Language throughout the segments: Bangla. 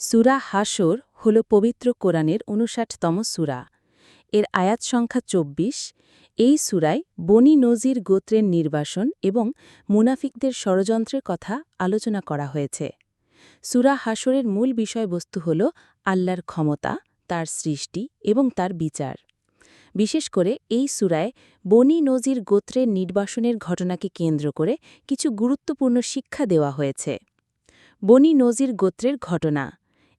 সুরা হাসর হল পবিত্র কোরআনের উনষাটতম সুরা। এর আয়াত সংখ্যা ২৪ এই সুরায় বনি নজির গোত্রের নির্বাসন এবং মুনাফিকদের ষড়যন্ত্রের কথা আলোচনা করা হয়েছে। সুরা হাসরের মূল বিষয়বস্তু হল আল্লাহর ক্ষমতা, তার সৃষ্টি এবং তার বিচার। বিশেষ করে এই সুরায় বনি নজির গোত্রের নির্বাসনের ঘটনাকে কেন্দ্র করে কিছু গুরুত্বপূর্ণ শিক্ষা দেওয়া হয়েছে। বনি নজির গোত্রের ঘটনা।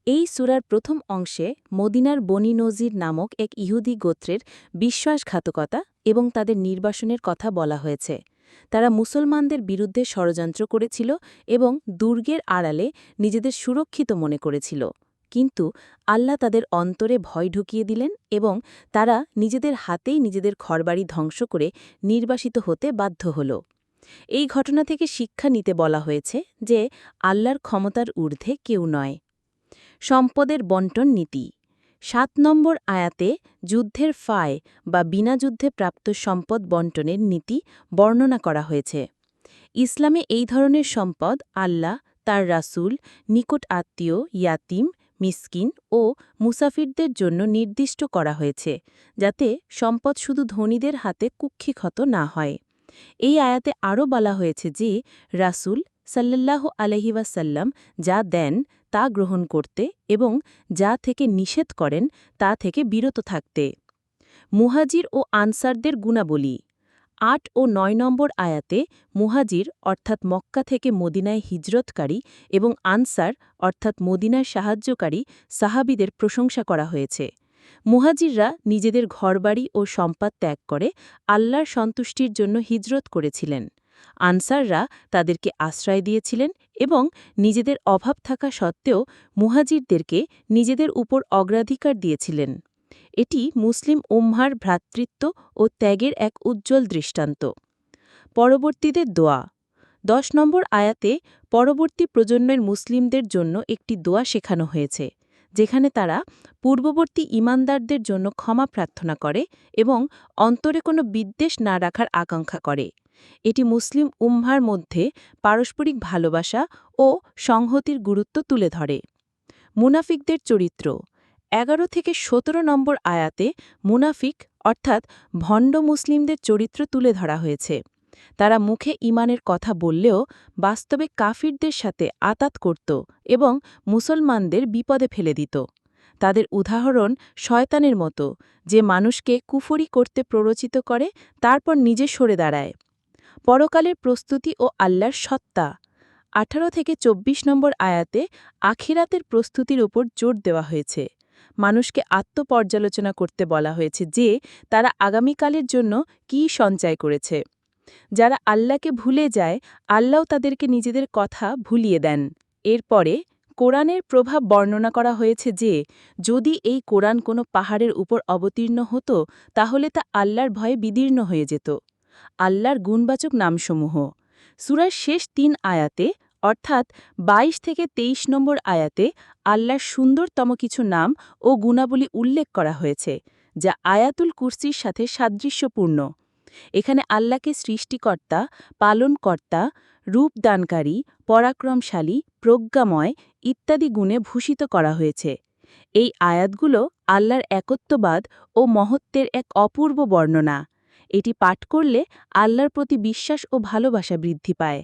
এই সুরার প্রথম অংশে মদিনার বনি নজির নামক এক ইহুদি গোত্রের বিশ্বাসঘাতকতা এবং তাদের নির্বাসনের কথা বলা হয়েছে। তারা মুসলমানদের বিরুদ্ধে ষড়যন্ত্র করেছিল এবং দুর্গের আড়ালে নিজেদের সুরক্ষিত মনে করেছিল। কিন্তু আল্লাহ তাদের অন্তরে ভয় ঢুকিয়ে দিলেন এবং তারা নিজেদের হাতেই নিজেদের ঘরবাড়ি ধ্বংস করে নির্বাসিত হতে বাধ্য হল। এই ঘটনা থেকে শিক্ষা নিতে বলা হয়েছে যে আল্লাহর ক্ষমতার ঊর্ধ্বে কেউ নয়। সম্পদের বন্টন নীতি। সাত নম্বর আয়াতে যুদ্ধের ফায় বা বিনা যুদ্ধে প্রাপ্ত সম্পদ বন্টনের নীতি বর্ণনা করা হয়েছে। ইসলামে এই ধরনের সম্পদ আল্লাহ, তার রাসূল, নিকট আত্মীয়, ইয়াতিম, মিসকিন ও মুসাফিরদের জন্য নির্দিষ্ট করা হয়েছে, যাতে সম্পদ শুধু ধনীদের হাতে কুক্ষিক্ষত না হয়। এই আয়াতে আরও বলা হয়েছে যে রাসূল সাল্লাল্লাহু আলহিবাসাল্লাম যা দেন, তা গ্রহণ করতে এবং যা থেকে নিষেধ করেন, তা থেকে বিরত থাকতে। মুহাজির ও আনসারদের গুণাবলী। আট ও নয় নম্বর আয়াতে মুহাজির অর্থাৎ মক্কা থেকে মদিনায় হিজরতকারী এবং আনসার অর্থাৎ মদিনায় সাহায্যকারী সাহাবিদের প্রশংসা করা হয়েছে। মুহাজিররা নিজেদের ঘরবাড়ি ও সম্পদ ত্যাগ করে আল্লাহর সন্তুষ্টির জন্য হিজরত করেছিলেন। আনসাররা তাদেরকে আশ্রয় দিয়েছিলেন এবং নিজেদের অভাব থাকা সত্ত্বেও মুহাজিরদেরকে নিজেদের উপর অগ্রাধিকার দিয়েছিলেন। এটি মুসলিম উম্মার ভ্রাতৃত্ব ও ত্যাগের এক উজ্জ্বল দৃষ্টান্ত। পরবর্তীদের দোয়া। দশ নম্বর আয়াতে পরবর্তী প্রজন্মের মুসলিমদের জন্য একটি দোয়া শেখানো হয়েছে, যেখানে তারা পূর্ববর্তী ইমানদারদের জন্য ক্ষমা প্রার্থনা করে এবং অন্তরে কোনো বিদ্বেষ না রাখার আকাঙ্ক্ষা করে। এটি মুসলিম উম্মার মধ্যে পারস্পরিক ভালোবাসা ও সংহতির গুরুত্ব তুলে ধরে। মুনাফিকদের চরিত্র। এগারো থেকে সতেরো নম্বর আয়াতে মুনাফিক, অর্থাৎ ভণ্ড মুসলিমদের চরিত্র তুলে ধরা হয়েছে। তারা মুখে ইমানের কথা বললেও বাস্তবে কাফিরদের সাথে আতাত করত এবং মুসলমানদের বিপদে ফেলে দিত। তাদের উদাহরণ শয়তানের মতো, যে মানুষকে কুফরি করতে প্ররোচিত করে, তারপর নিজে সরে দাঁড়ায়। পরকালের প্রস্তুতি ও আল্লাহর সত্তা। আঠারো থেকে ২৪ নম্বর আয়াতে আখিরাতের প্রস্তুতির উপর জোর দেওয়া হয়েছে। মানুষকে আত্মপর্যালোচনা করতে বলা হয়েছে যে, তারা আগামীকালের জন্য কি সঞ্চয় করেছে। যারা আল্লাহকে ভুলে যায়, আল্লাহ তাদেরকে নিজেদের কথা ভুলিয়ে দেন। এরপরে কোরআনের প্রভাব বর্ণনা করা হয়েছে যে, যদি এই কোরআন কোনো পাহাড়ের উপর অবতীর্ণ হতো, তাহলে তা আল্লাহর ভয়ে বিদীর্ণ হয়ে যেত। আল্লাহর গুণবাচক নামসমূহ। সুরার শেষ তিন আয়াতে, অর্থাৎ ২২ থেকে ২৩ নম্বর আয়াতে, আল্লাহর সুন্দরতম কিছু নাম ও গুণাবলী উল্লেখ করা হয়েছে, যা আয়াতুল কুরসির সাথে সাদৃশ্যপূর্ণ। এখানে আল্লাহকে সৃষ্টিকর্তা, পালনকর্তা, রূপদানকারী, পরাক্রমশালী, প্রজ্ঞাময় ইত্যাদি গুণে ভূষিত করা হয়েছে। এই আয়াতগুলো আল্লাহর একত্ববাদ ও মহত্বের এক অপূর্ব বর্ণনা। এটি পাঠ করলে আল্লাহর প্রতি বিশ্বাস ও ভালোবাসা বৃদ্ধি পায়।